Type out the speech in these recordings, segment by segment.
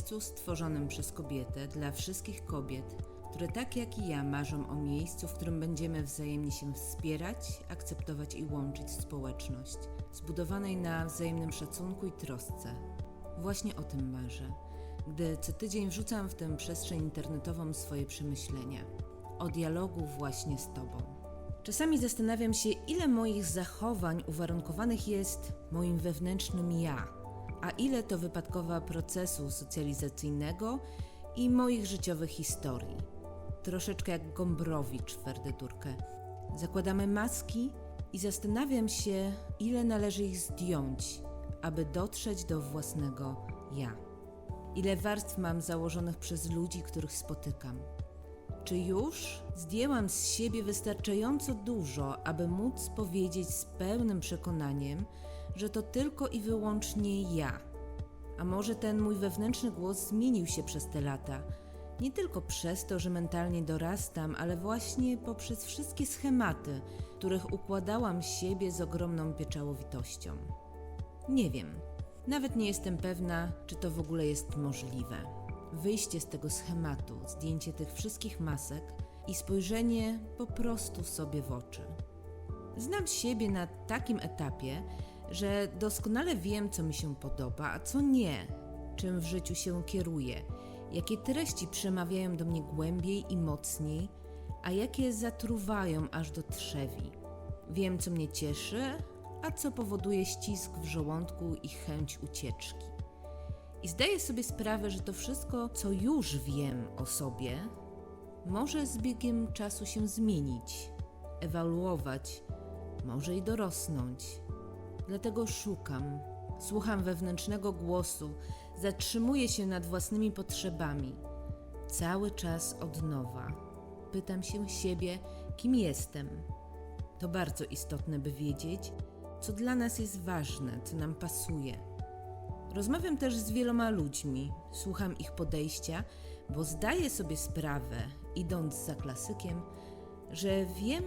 miejscu stworzonym przez kobietę dla wszystkich kobiet, które tak jak i ja marzą o miejscu, w którym będziemy wzajemnie się wspierać, akceptować i łączyć społeczność, zbudowanej na wzajemnym szacunku i trosce. Właśnie o tym marzę, gdy co tydzień wrzucam w tę przestrzeń internetową swoje przemyślenia. O dialogu właśnie z Tobą. Czasami zastanawiam się, ile moich zachowań uwarunkowanych jest moim wewnętrznym ja, a ile to wypadkowa procesu socjalizacyjnego i moich życiowych historii. Troszeczkę jak Gombrowicz w. Zakładamy maski i zastanawiam się, ile należy ich zdjąć, aby dotrzeć do własnego ja. Ile warstw mam założonych przez ludzi, których spotykam. Czy już zdjęłam z siebie wystarczająco dużo, aby móc powiedzieć z pełnym przekonaniem, że to tylko i wyłącznie ja? A może ten mój wewnętrzny głos zmienił się przez te lata? Nie tylko przez to, że mentalnie dorastam, ale właśnie poprzez wszystkie schematy, których układałam siebie z ogromną pieczałowitością. Nie wiem. Nawet nie jestem pewna, czy to w ogóle jest możliwe. Wyjście z tego schematu, zdjęcie tych wszystkich masek i spojrzenie po prostu sobie w oczy. Znam siebie na takim etapie, że doskonale wiem, co mi się podoba, a co nie, czym w życiu się kieruję, jakie treści przemawiają do mnie głębiej i mocniej, a jakie zatruwają aż do trzewi. Wiem, co mnie cieszy, a co powoduje ścisk w żołądku i chęć ucieczki. I zdaję sobie sprawę, że to wszystko, co już wiem o sobie, może z biegiem czasu się zmienić, ewaluować, może i dorosnąć. Dlatego szukam, słucham wewnętrznego głosu, zatrzymuję się nad własnymi potrzebami. Cały czas od nowa. Pytam się siebie, kim jestem. To bardzo istotne, by wiedzieć, co dla nas jest ważne, co nam pasuje. Rozmawiam też z wieloma ludźmi, słucham ich podejścia, bo zdaję sobie sprawę, idąc za klasykiem, że wiem,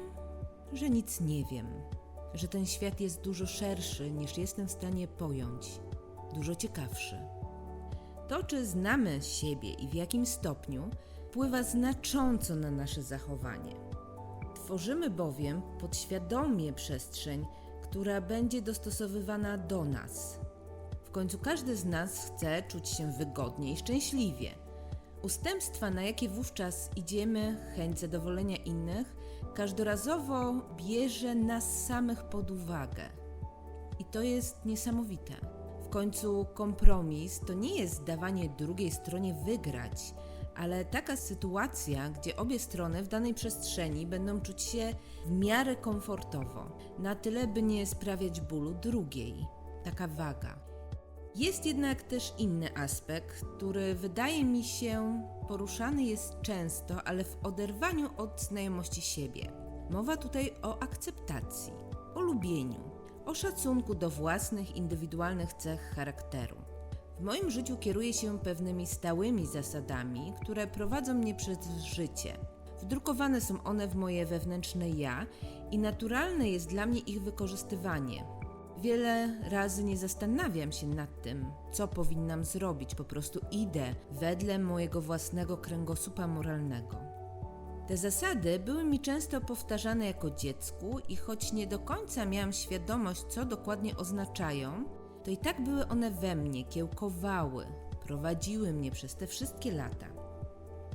że nic nie wiem, że ten świat jest dużo szerszy niż jestem w stanie pojąć, dużo ciekawszy. To, czy znamy siebie i w jakim stopniu, wpływa znacząco na nasze zachowanie. Tworzymy bowiem podświadomie przestrzeń, która będzie dostosowywana do nas. W końcu każdy z nas chce czuć się wygodnie i szczęśliwie. Ustępstwa, na jakie wówczas idziemy, chęć zadowolenia innych, każdorazowo bierze nas samych pod uwagę. I to jest niesamowite. W końcu kompromis to nie jest dawanie drugiej stronie wygrać, ale taka sytuacja, gdzie obie strony w danej przestrzeni będą czuć się w miarę komfortowo, na tyle, by nie sprawiać bólu drugiej. Taka waga. Jest jednak też inny aspekt, który wydaje mi się poruszany jest często, ale w oderwaniu od znajomości siebie. Mowa tutaj o akceptacji, o lubieniu, o szacunku do własnych indywidualnych cech charakteru. W moim życiu kieruję się pewnymi stałymi zasadami, które prowadzą mnie przez życie. Wdrukowane są one w moje wewnętrzne ja i naturalne jest dla mnie ich wykorzystywanie. Wiele razy nie zastanawiam się nad tym, co powinnam zrobić, po prostu idę wedle mojego własnego kręgosłupa moralnego. Te zasady były mi często powtarzane jako dziecku i choć nie do końca miałam świadomość, co dokładnie oznaczają, to i tak były one we mnie, kiełkowały, prowadziły mnie przez te wszystkie lata.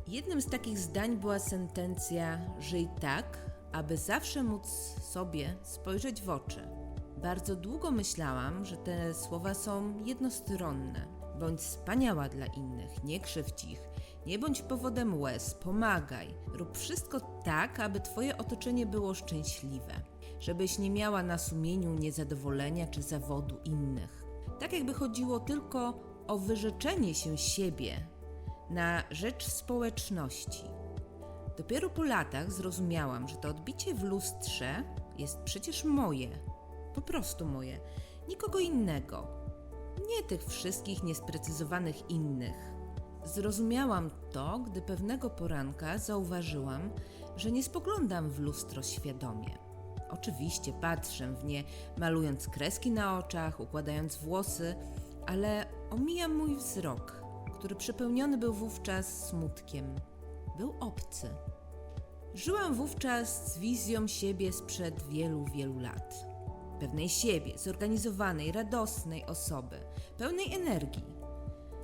Jednym z takich zdań była sentencja: Żyj tak, aby zawsze móc sobie spojrzeć w oczy. Bardzo długo myślałam, że te słowa są jednostronne. Bądź wspaniała dla innych, nie krzywdź ich, nie bądź powodem łez, pomagaj. Rób wszystko tak, aby Twoje otoczenie było szczęśliwe, żebyś nie miała na sumieniu niezadowolenia czy zawodu innych. Tak jakby chodziło tylko o wyrzeczenie się siebie na rzecz społeczności. Dopiero po latach zrozumiałam, że to odbicie w lustrze jest przecież moje, po prostu moje, nikogo innego. Nie tych wszystkich niesprecyzowanych innych. Zrozumiałam to, gdy pewnego poranka zauważyłam, że nie spoglądam w lustro świadomie. Oczywiście patrzę w nie, malując kreski na oczach, układając włosy, ale omija mój wzrok, który przepełniony był wówczas smutkiem. Był obcy. Żyłam wówczas z wizją siebie sprzed wielu, wielu lat. Pewnej siebie, zorganizowanej, radosnej osoby, pełnej energii.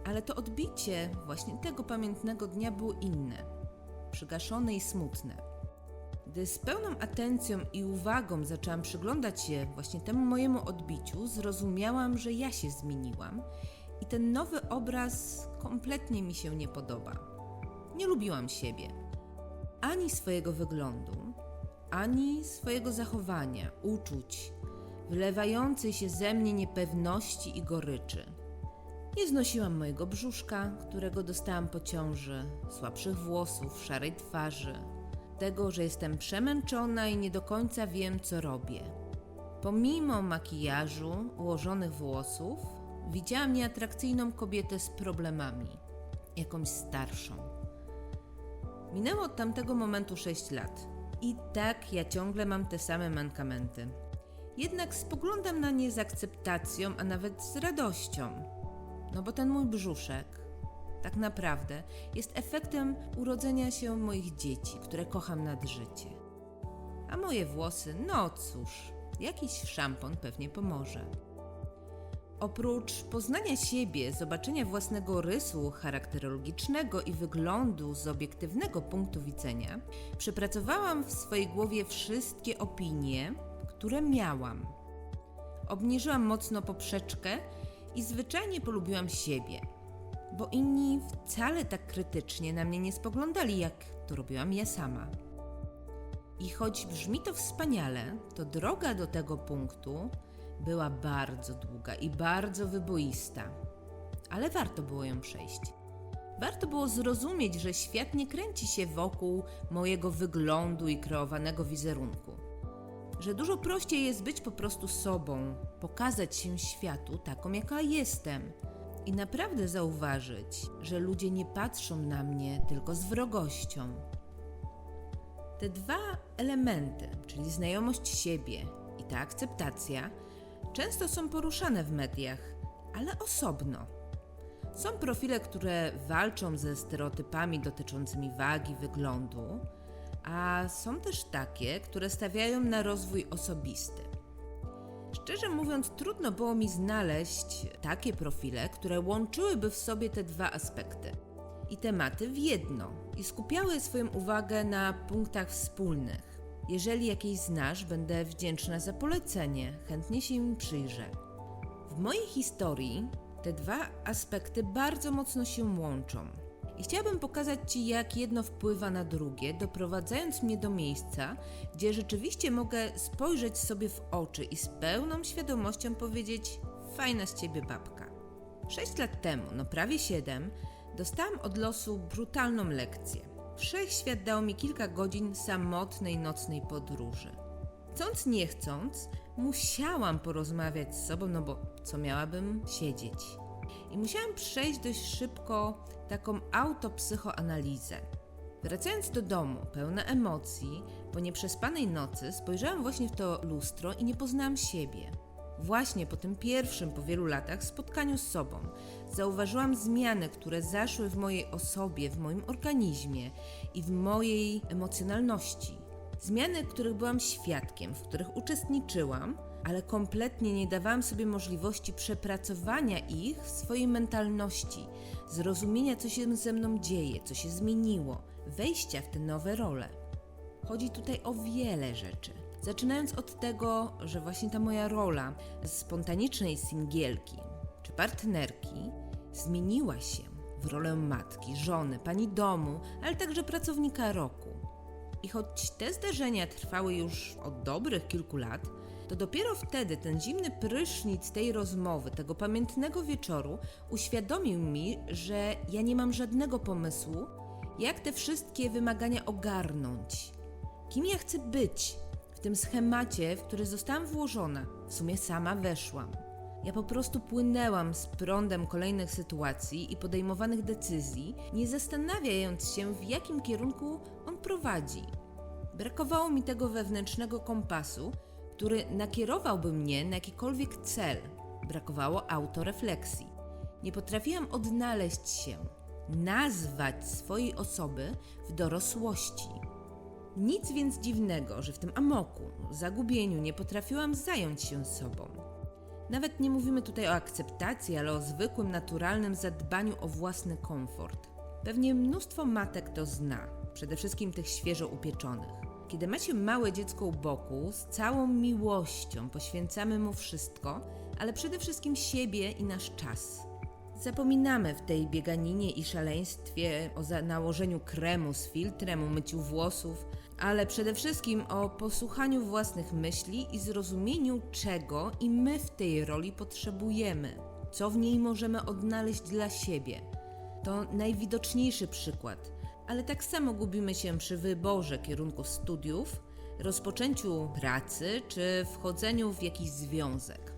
Ale to odbicie właśnie tego pamiętnego dnia było inne, przygaszone i smutne. Gdy z pełną atencją i uwagą zaczęłam przyglądać się właśnie temu mojemu odbiciu, zrozumiałam, że ja się zmieniłam i ten nowy obraz kompletnie mi się nie podoba. Nie lubiłam siebie, ani swojego wyglądu, ani swojego zachowania, uczuć, wylewającej się ze mnie niepewności i goryczy. Nie znosiłam mojego brzuszka, którego dostałam po ciąży, słabszych włosów, szarej twarzy, tego, że jestem przemęczona i nie do końca wiem, co robię. Pomimo makijażu, ułożonych włosów, widziałam nieatrakcyjną kobietę z problemami, jakąś starszą. Minęło od tamtego momentu 6 lat. I tak ja ciągle mam te same mankamenty. Jednak spoglądam na nie z akceptacją, a nawet z radością. No bo ten mój brzuszek, tak naprawdę, jest efektem urodzenia się moich dzieci, które kocham nad życie. A moje włosy, no cóż, jakiś szampon pewnie pomoże. Oprócz poznania siebie, zobaczenia własnego rysu charakterologicznego i wyglądu z obiektywnego punktu widzenia, przepracowałam w swojej głowie wszystkie opinie, które miałam. Obniżyłam mocno poprzeczkę i zwyczajnie polubiłam siebie, bo inni wcale tak krytycznie na mnie nie spoglądali, jak to robiłam ja sama. I choć brzmi to wspaniale, to droga do tego punktu była bardzo długa i bardzo wyboista, ale warto było ją przejść. Warto było zrozumieć, że świat nie kręci się wokół mojego wyglądu i kreowanego wizerunku. Że dużo prościej jest być po prostu sobą, pokazać się światu taką, jaka jestem i naprawdę zauważyć, że ludzie nie patrzą na mnie tylko z wrogością. Te dwa elementy, czyli znajomość siebie i ta akceptacja, często są poruszane w mediach, ale osobno. Są profile, które walczą ze stereotypami dotyczącymi wagi, wyglądu, a są też takie, które stawiają na rozwój osobisty. Szczerze mówiąc, trudno było mi znaleźć takie profile, które łączyłyby w sobie te dwa aspekty i tematy w jedno i skupiały swoją uwagę na punktach wspólnych. Jeżeli jakieś znasz, będę wdzięczna za polecenie, chętnie się im przyjrzę. W mojej historii te dwa aspekty bardzo mocno się łączą. I chciałabym pokazać Ci, jak jedno wpływa na drugie, doprowadzając mnie do miejsca, gdzie rzeczywiście mogę spojrzeć sobie w oczy i z pełną świadomością powiedzieć: Fajna z ciebie babka. Sześć lat temu, no prawie siedem, dostałam od losu brutalną lekcję. Wszechświat dał mi kilka godzin samotnej nocnej podróży. Chcąc nie chcąc, musiałam porozmawiać z sobą, no bo co miałabym siedzieć. I musiałam przejść dość szybko taką autopsychoanalizę. Wracając do domu, pełna emocji, po nieprzespanej nocy, spojrzałam właśnie w to lustro i nie poznałam siebie. Właśnie po tym pierwszym po wielu latach spotkaniu z sobą zauważyłam zmiany, które zaszły w mojej osobie, w moim organizmie i w mojej emocjonalności. Zmiany, których byłam świadkiem, w których uczestniczyłam, ale kompletnie nie dawałam sobie możliwości przepracowania ich w swojej mentalności, zrozumienia, co się ze mną dzieje, co się zmieniło, wejścia w te nowe role. Chodzi tutaj o wiele rzeczy. Zaczynając od tego, że właśnie ta moja rola spontanicznej singielki czy partnerki zmieniła się w rolę matki, żony, pani domu, ale także pracownika roku. I choć te zdarzenia trwały już od dobrych kilku lat, to dopiero wtedy ten zimny prysznic tej rozmowy, tego pamiętnego wieczoru, uświadomił mi, że ja nie mam żadnego pomysłu, jak te wszystkie wymagania ogarnąć. Kim ja chcę być w tym schemacie, w który zostałam włożona, w sumie sama weszłam. Ja po prostu płynęłam z prądem kolejnych sytuacji i podejmowanych decyzji, nie zastanawiając się, w jakim kierunku on prowadzi. Brakowało mi tego wewnętrznego kompasu, który nakierowałby mnie na jakikolwiek cel. Brakowało autorefleksji. Nie potrafiłam odnaleźć się, nazwać swojej osoby w dorosłości. Nic więc dziwnego, że w tym amoku, zagubieniu nie potrafiłam zająć się sobą. Nawet nie mówimy tutaj o akceptacji, ale o zwykłym, naturalnym zadbaniu o własny komfort. Pewnie mnóstwo matek to zna, przede wszystkim tych świeżo upieczonych. Kiedy macie małe dziecko u boku, z całą miłością poświęcamy mu wszystko, ale przede wszystkim siebie i nasz czas. Zapominamy w tej bieganinie i szaleństwie o nałożeniu kremu z filtrem, o myciu włosów, ale przede wszystkim o posłuchaniu własnych myśli i zrozumieniu, czego i my w tej roli potrzebujemy, co w niej możemy odnaleźć dla siebie. To najwidoczniejszy przykład, ale tak samo gubimy się przy wyborze kierunku studiów, rozpoczęciu pracy czy wchodzeniu w jakiś związek.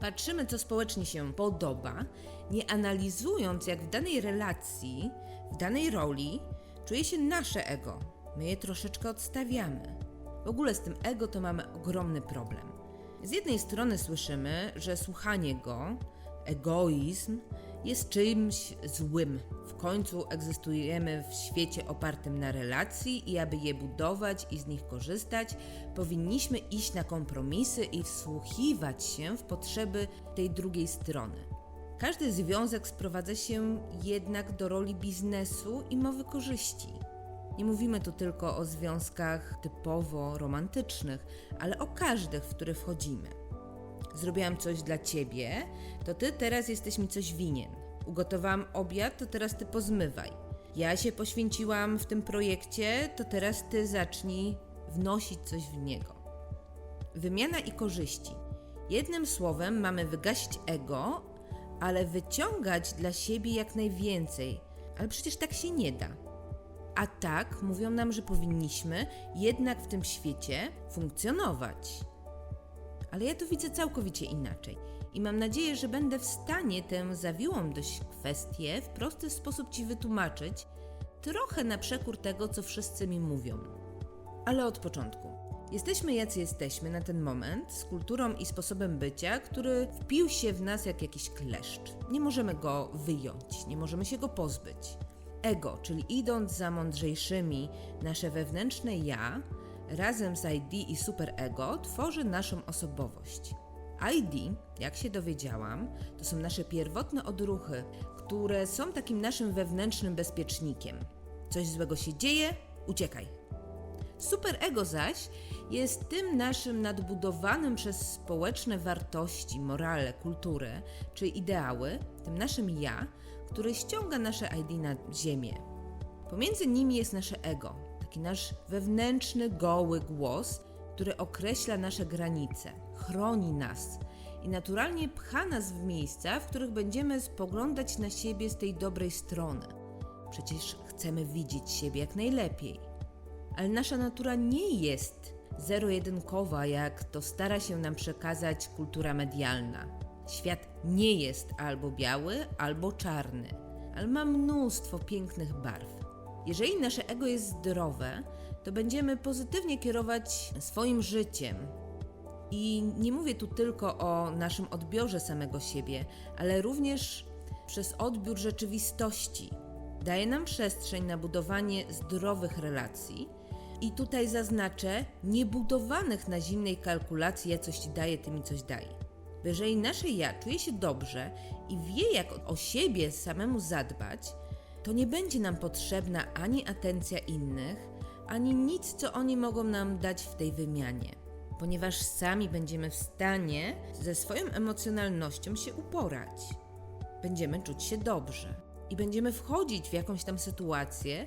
Patrzymy, co społecznie się podoba, nie analizując, jak w danej relacji, w danej roli czuje się nasze ego. My je troszeczkę odstawiamy. W ogóle z tym ego to mamy ogromny problem. Z jednej strony słyszymy, że słuchanie go, egoizm, jest czymś złym. W końcu egzystujemy w świecie opartym na relacji i aby je budować i z nich korzystać, powinniśmy iść na kompromisy i wsłuchiwać się w potrzeby tej drugiej strony. Każdy związek sprowadza się jednak do roli biznesu i mowy korzyści. Nie mówimy tu tylko o związkach typowo romantycznych, ale o każdych, w które wchodzimy. Zrobiłam coś dla ciebie, to ty teraz jesteś mi coś winien. Ugotowałam obiad, to teraz ty pozmywaj. Ja się poświęciłam w tym projekcie, to teraz ty zacznij wnosić coś w niego. Wymiana i korzyści. Jednym słowem mamy wygasić ego, ale wyciągać dla siebie jak najwięcej. Ale przecież tak się nie da. A tak mówią nam, że powinniśmy jednak w tym świecie funkcjonować. Ale ja to widzę całkowicie inaczej. I mam nadzieję, że będę w stanie tę zawiłą dość kwestię w prosty sposób Ci wytłumaczyć, trochę na przekór tego, co wszyscy mi mówią. Ale od początku. Jesteśmy jacy jesteśmy na ten moment, z kulturą i sposobem bycia, który wpił się w nas jak jakiś kleszcz. Nie możemy go wyjąć, nie możemy się go pozbyć. Ego, czyli idąc za mądrzejszymi, nasze wewnętrzne ja, razem z ID i superego, tworzy naszą osobowość. ID, jak się dowiedziałam, to są nasze pierwotne odruchy, które są takim naszym wewnętrznym bezpiecznikiem. Coś złego się dzieje, uciekaj. Superego zaś jest tym naszym nadbudowanym przez społeczne wartości, morale, kulturę czy ideały, tym naszym ja, który ściąga nasze ID na ziemię. Pomiędzy nimi jest nasze ego, taki nasz wewnętrzny, goły głos, który określa nasze granice, chroni nas i naturalnie pcha nas w miejsca, w których będziemy spoglądać na siebie z tej dobrej strony. Przecież chcemy widzieć siebie jak najlepiej. Ale nasza natura nie jest zero-jedynkowa, jak to stara się nam przekazać kultura medialna. Świat nie jest albo biały, albo czarny, ale ma mnóstwo pięknych barw. Jeżeli nasze ego jest zdrowe, to będziemy pozytywnie kierować swoim życiem. I nie mówię tu tylko o naszym odbiorze samego siebie, ale również przez odbiór rzeczywistości. Daje nam przestrzeń na budowanie zdrowych relacji. I tutaj zaznaczę, niebudowanych na zimnej kalkulacji ja coś ci daję, ty mi coś daj. Jeżeli nasze ja czuje się dobrze i wie, jak o siebie samemu zadbać, to nie będzie nam potrzebna ani atencja innych, ani nic, co oni mogą nam dać w tej wymianie, ponieważ sami będziemy w stanie ze swoją emocjonalnością się uporać. Będziemy czuć się dobrze i będziemy wchodzić w jakąś tam sytuację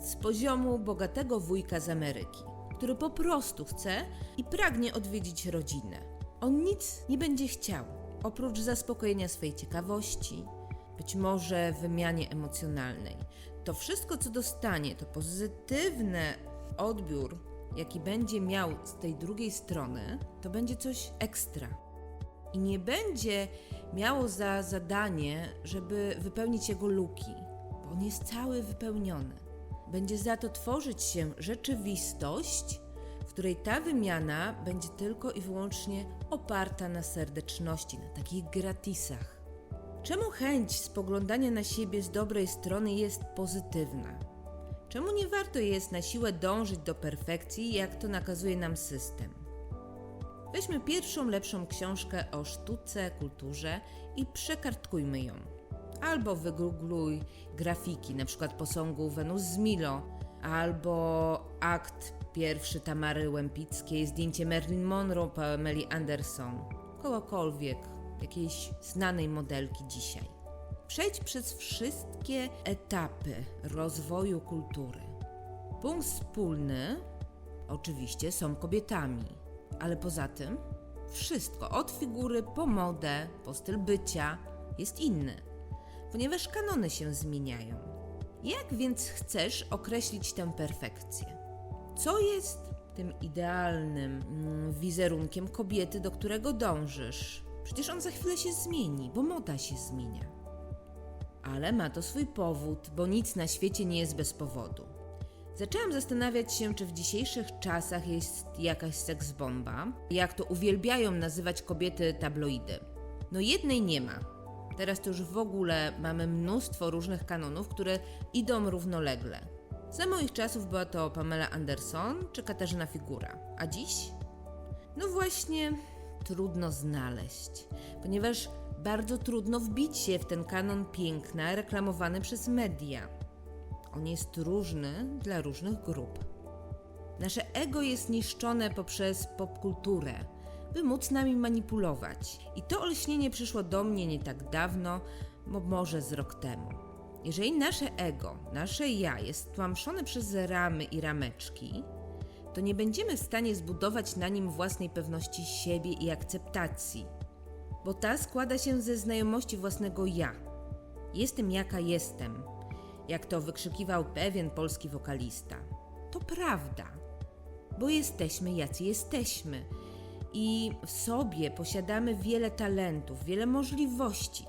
z poziomu bogatego wujka z Ameryki, który po prostu chce i pragnie odwiedzić rodzinę. On nic nie będzie chciał, oprócz zaspokojenia swojej ciekawości, być może wymianie emocjonalnej. To wszystko, co dostanie, to pozytywny odbiór, jaki będzie miał z tej drugiej strony, to będzie coś ekstra. I nie będzie miało za zadanie, żeby wypełnić jego luki, bo on jest cały wypełniony. Będzie za to tworzyć się rzeczywistość, w której ta wymiana będzie tylko i wyłącznie oparta na serdeczności, na takich gratisach. Czemu chęć spoglądania na siebie z dobrej strony jest pozytywna? Czemu nie warto jest na siłę dążyć do perfekcji, jak to nakazuje nam system? Weźmy pierwszą lepszą książkę o sztuce, kulturze i przekartkujmy ją. Albo wygoogluj grafiki, przykład posągu Wenus z Milo, albo akt pierwszy Tamary Łempickiej, zdjęcie Marilyn Monroe, Pameli Anderson, kogokolwiek, jakiejś znanej modelki dzisiaj. Przejdź przez wszystkie etapy rozwoju kultury. Punkt wspólny oczywiście są kobietami, ale poza tym wszystko od figury po modę, po styl bycia jest inny, ponieważ kanony się zmieniają. Jak więc chcesz określić tę perfekcję? Co jest tym idealnym mm, wizerunkiem kobiety, do którego dążysz? Przecież on za chwilę się zmieni, bo moda się zmienia. Ale ma to swój powód, bo nic na świecie nie jest bez powodu. Zaczęłam zastanawiać się, czy w dzisiejszych czasach jest jakaś seksbomba, jak to uwielbiają nazywać kobiety tabloidy. No jednej nie ma. Teraz to już w ogóle mamy mnóstwo różnych kanonów, które idą równolegle. Za moich czasów była to Pamela Anderson czy Katarzyna Figura, a dziś? No właśnie, trudno znaleźć, ponieważ bardzo trudno wbić się w ten kanon piękna reklamowany przez media. On jest różny dla różnych grup. Nasze ego jest niszczone poprzez popkulturę, by móc nami manipulować. I to olśnienie przyszło do mnie nie tak dawno, bo może z rok temu. Jeżeli nasze ego, nasze ja jest tłamszone przez ramy i rameczki, to nie będziemy w stanie zbudować na nim własnej pewności siebie i akceptacji, bo ta składa się ze znajomości własnego ja. Jestem jaka jestem, jak to wykrzykiwał pewien polski wokalista. To prawda, bo jesteśmy jacy jesteśmy i w sobie posiadamy wiele talentów, wiele możliwości.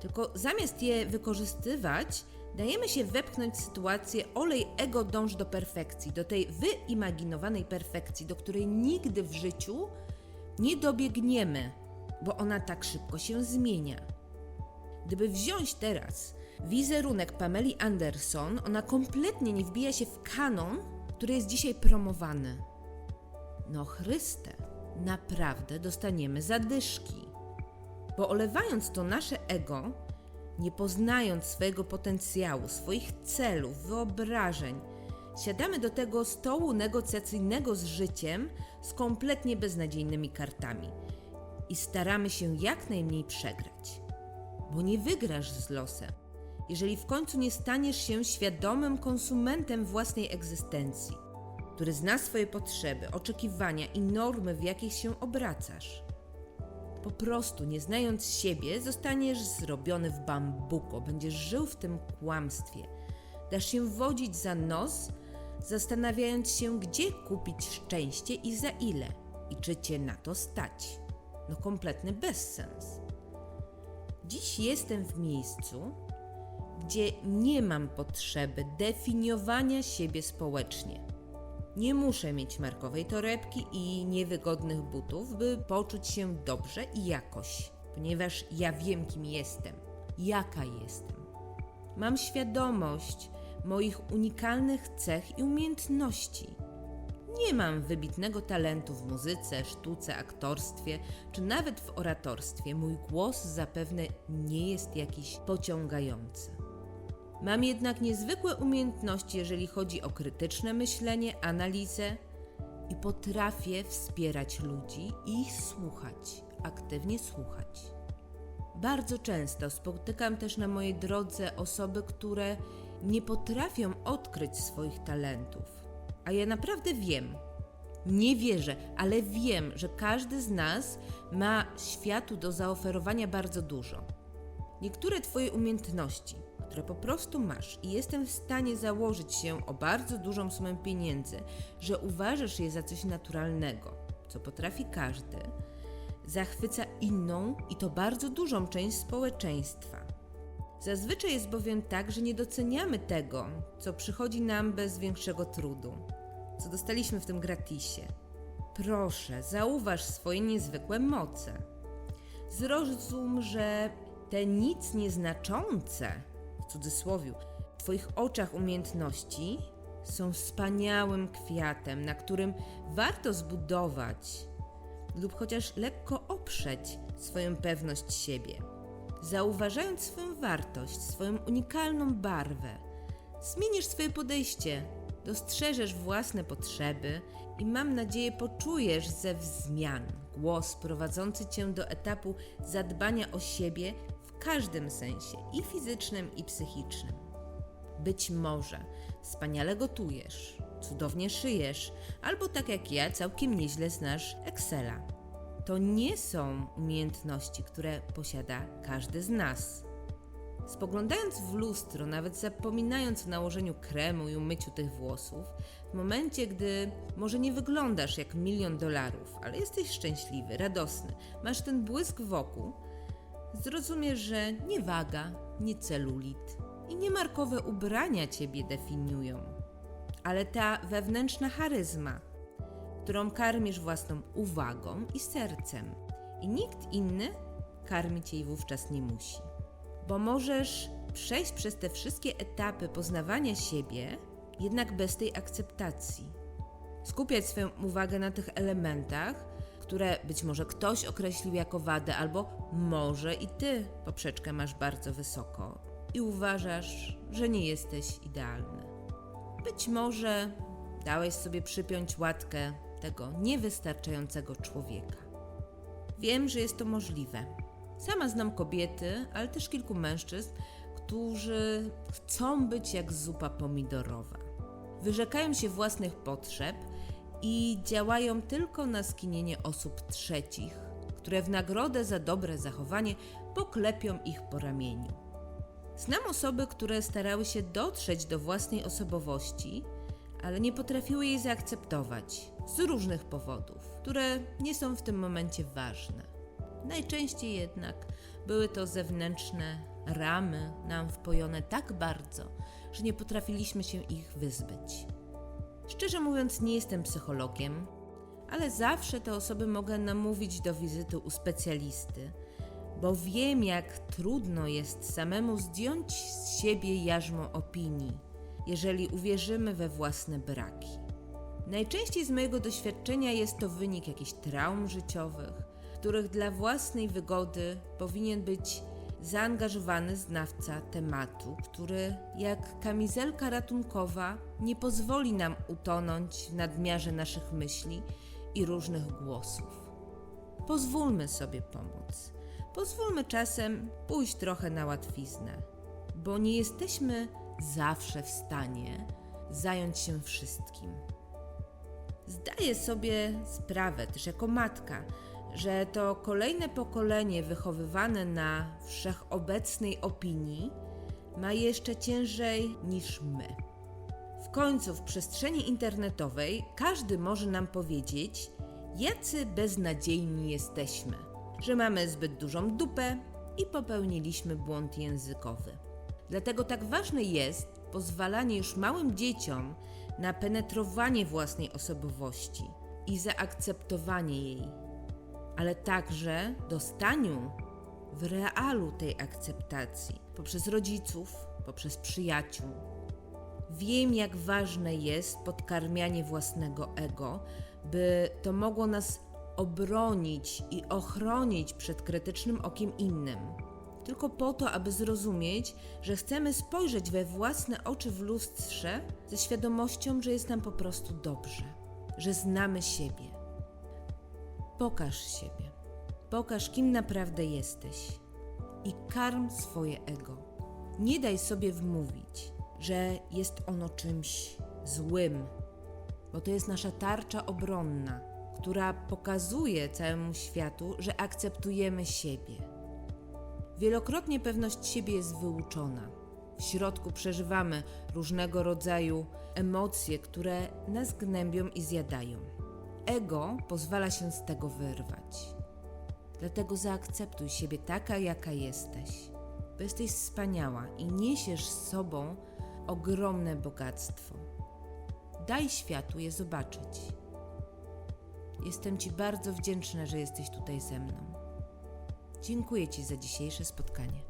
Tylko zamiast je wykorzystywać, dajemy się wepchnąć w sytuację olej ego dąż do perfekcji, do tej wyimaginowanej perfekcji, do której nigdy w życiu nie dobiegniemy, bo ona tak szybko się zmienia. Gdyby wziąć teraz wizerunek Pameli Anderson, ona kompletnie nie wbija się w kanon, który jest dzisiaj promowany. No Chryste, naprawdę dostaniemy zadyszki. Bo olewając to nasze ego, nie poznając swojego potencjału, swoich celów, wyobrażeń, siadamy do tego stołu negocjacyjnego z życiem z kompletnie beznadziejnymi kartami i staramy się jak najmniej przegrać. Bo nie wygrasz z losem, jeżeli w końcu nie staniesz się świadomym konsumentem własnej egzystencji, który zna swoje potrzeby, oczekiwania i normy, w jakich się obracasz. Po prostu, nie znając siebie, zostaniesz zrobiony w bambuko, będziesz żył w tym kłamstwie. Dasz się wodzić za nos, zastanawiając się, gdzie kupić szczęście i za ile, i czy cię na to stać. No, kompletny bezsens. Dziś jestem w miejscu, gdzie nie mam potrzeby definiowania siebie społecznie. Nie muszę mieć markowej torebki i niewygodnych butów, by poczuć się dobrze i jakoś, ponieważ ja wiem, kim jestem, jaka jestem. Mam świadomość moich unikalnych cech i umiejętności. Nie mam wybitnego talentu w muzyce, sztuce, aktorstwie czy nawet w oratorstwie. Mój głos zapewne nie jest jakiś pociągający. Mam jednak niezwykłe umiejętności, jeżeli chodzi o krytyczne myślenie, analizę i potrafię wspierać ludzi i ich słuchać, aktywnie słuchać. Bardzo często spotykam też na mojej drodze osoby, które nie potrafią odkryć swoich talentów. A ja naprawdę wiem, nie wierzę, ale wiem, że każdy z nas ma światu do zaoferowania bardzo dużo. Niektóre Twoje umiejętności, które po prostu masz i jestem w stanie założyć się o bardzo dużą sumę pieniędzy, że uważasz je za coś naturalnego, co potrafi każdy, zachwyca inną i to bardzo dużą część społeczeństwa. Zazwyczaj jest bowiem tak, że nie doceniamy tego, co przychodzi nam bez większego trudu, co dostaliśmy w tym gratisie. Proszę, zauważ swoje niezwykłe moce. Zrozum, że te nic nieznaczące, w cudzysłowie, w Twoich oczach umiejętności są wspaniałym kwiatem, na którym warto zbudować lub chociaż lekko oprzeć swoją pewność siebie. Zauważając swoją wartość, swoją unikalną barwę, zmienisz swoje podejście, dostrzeżesz własne potrzeby i mam nadzieję poczujesz zew zmian, głos prowadzący cię do etapu zadbania o siebie każdym sensie i fizycznym, i psychicznym. Być może wspaniale gotujesz, cudownie szyjesz, albo tak jak ja, całkiem nieźle znasz Excela. To nie są umiejętności, które posiada każdy z nas. Spoglądając w lustro, nawet zapominając o nałożeniu kremu i umyciu tych włosów, w momencie, gdy może nie wyglądasz jak milion dolarów, ale jesteś szczęśliwy, radosny, masz ten błysk wokół, zrozumiesz, że nie waga, nie celulit i nie markowe ubrania ciebie definiują, ale ta wewnętrzna charyzma, którą karmisz własną uwagą i sercem, i nikt inny karmić jej wówczas nie musi bo możesz przejść przez te wszystkie etapy poznawania siebie, jednak bez tej akceptacji. Skupiać swoją uwagę na tych elementach, które być może ktoś określił jako wadę, albo może i ty poprzeczkę masz bardzo wysoko i uważasz, że nie jesteś idealny. Być może dałeś sobie przypiąć łatkę tego niewystarczającego człowieka. Wiem, że jest to możliwe. Sama znam kobiety, ale też kilku mężczyzn, którzy chcą być jak zupa pomidorowa. Wyrzekają się własnych potrzeb i działają tylko na skinienie osób trzecich, które w nagrodę za dobre zachowanie poklepią ich po ramieniu. Znam osoby, które starały się dotrzeć do własnej osobowości, ale nie potrafiły jej zaakceptować z różnych powodów, które nie są w tym momencie ważne. Najczęściej jednak były to zewnętrzne ramy nam wpojone tak bardzo, że nie potrafiliśmy się ich wyzbyć. Szczerze mówiąc, nie jestem psychologiem, ale zawsze te osoby mogę namówić do wizyty u specjalisty, bo wiem, jak trudno jest samemu zdjąć z siebie jarzmo opinii, jeżeli uwierzymy we własne braki. Najczęściej z mojego doświadczenia jest to wynik jakichś traum życiowych, których dla własnej wygody powinien być zaangażowany znawca tematu, który jak kamizelka ratunkowa nie pozwoli nam utonąć w nadmiarze naszych myśli i różnych głosów. Pozwólmy sobie pomóc. Pozwólmy czasem pójść trochę na łatwiznę, bo nie jesteśmy zawsze w stanie zająć się wszystkim. Zdaję sobie sprawę też jako matka, że to kolejne pokolenie wychowywane na wszechobecnej opinii ma jeszcze ciężej niż my. W końcu w przestrzeni internetowej każdy może nam powiedzieć, jacy beznadziejni jesteśmy, że mamy zbyt dużą dupę i popełniliśmy błąd językowy. Dlatego tak ważne jest pozwalanie już małym dzieciom na penetrowanie własnej osobowości i zaakceptowanie jej ale także dostaniu w realu tej akceptacji poprzez rodziców, poprzez przyjaciół. Wiem, jak ważne jest podkarmianie własnego ego, by to mogło nas obronić i ochronić przed krytycznym okiem innym. Tylko po to, aby zrozumieć, że chcemy spojrzeć we własne oczy w lustrze ze świadomością, że jest nam po prostu dobrze, że znamy siebie. Pokaż siebie. Pokaż, kim naprawdę jesteś. I karm swoje ego. Nie daj sobie wmówić, że jest ono czymś złym, bo to jest nasza tarcza obronna, która pokazuje całemu światu, że akceptujemy siebie. Wielokrotnie pewność siebie jest wyuczona. W środku przeżywamy różnego rodzaju emocje, które nas gnębią i zjadają. Ego pozwala się z tego wyrwać. Dlatego zaakceptuj siebie taka, jaka jesteś, bo jesteś wspaniała i niesiesz z sobą ogromne bogactwo. Daj światu je zobaczyć. Jestem Ci bardzo wdzięczna, że jesteś tutaj ze mną. Dziękuję Ci za dzisiejsze spotkanie.